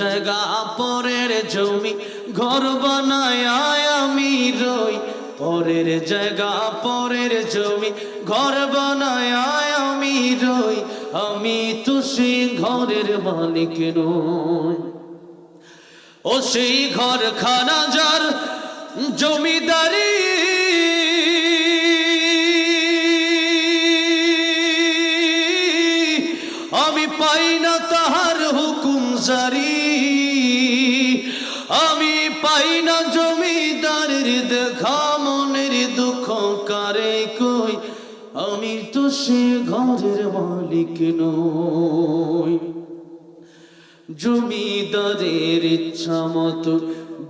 জায়গা পরের জমি ঘর বানায় আমি রই। পরের জায়গা পরের জমি ঘর বানায় আমি রই। আমি তো সেই ঘরের মালিক নই। ও সেই ঘর খানা যার জমিদারি জারি আমি পাই না জমিদারের দেখা, মনের দুঃখ কারে কই? আমি তো সে ঘরের মালিক নই। জমিদারের ইচ্ছা মতো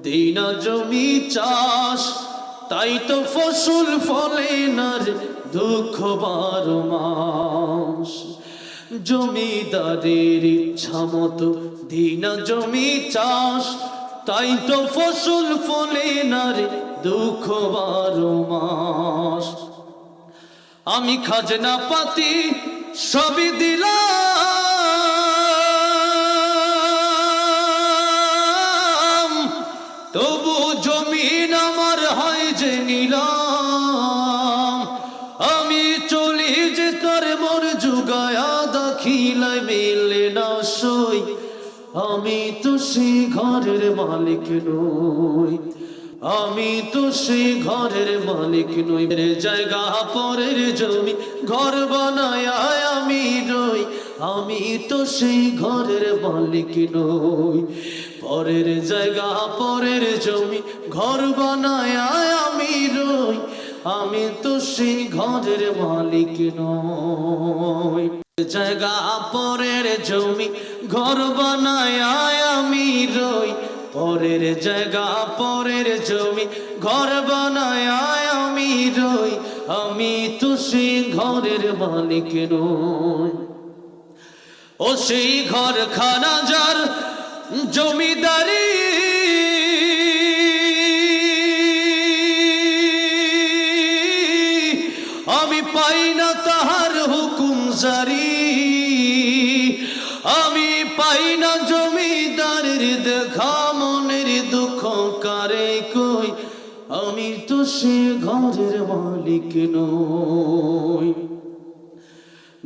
দেই না জমি চাষ, তাই তো ফসল ফলে না দুঃখ বারো মাস। জমিদারের ইচ্ছা মতো দেই না জমি চাষ। তাই তো ফসল ফলে না রে দুঃখ বারো মাস। আমি খাজনা পাতি সবই দিলাম। তবু জমিন আমার হয় যে নিলাম। আমি চলি যে তার মর যুগায়া দাখিলায় মেলে না সই। আমি তো সেই ঘরের মালিক নই। আমি তো সেই ঘরের মালিক নই। মেরে জায়গা পরের জমি, ঘর বানায় আমি রই। আমি তো সেই ঘরের মালিক নই। পরের জায়গা পরের জমি, ঘর বানায় আমি রই। আমি তো সেই ঘরের মালিক নই। জায়গা পরের জমি, ঘর বানায় আমি রই। পরের জায়গা পরের জমি, ঘর বানায় আমি রই। আমি তো সেই ঘরের মালিক নই। ও সেই ঘর খানা যার জমিদারি পাই তাহার হুকুম জারি। আমি জমিদারের দেখা, মনের দুঃখ কারে কই? আমি তো সে ঘরের মালিক নই।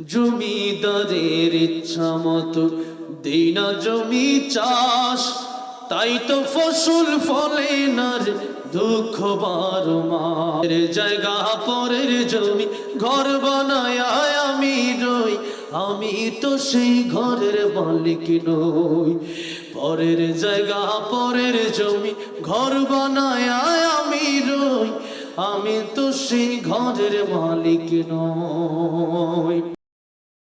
জমিদারের ইচ্ছা মতো দেই না জমি চাষ। তাই তো ফসল ফলে না রে দুঃখ বারো মার জায়গা, পরের জমি ঘর বানায় আমি রই, আমি তো সেই ঘরের মালিক নই। পরের জায়গা, পরের জমি ঘর বানায় আমি রই, আমি তো সেই ঘরের মালিক নই।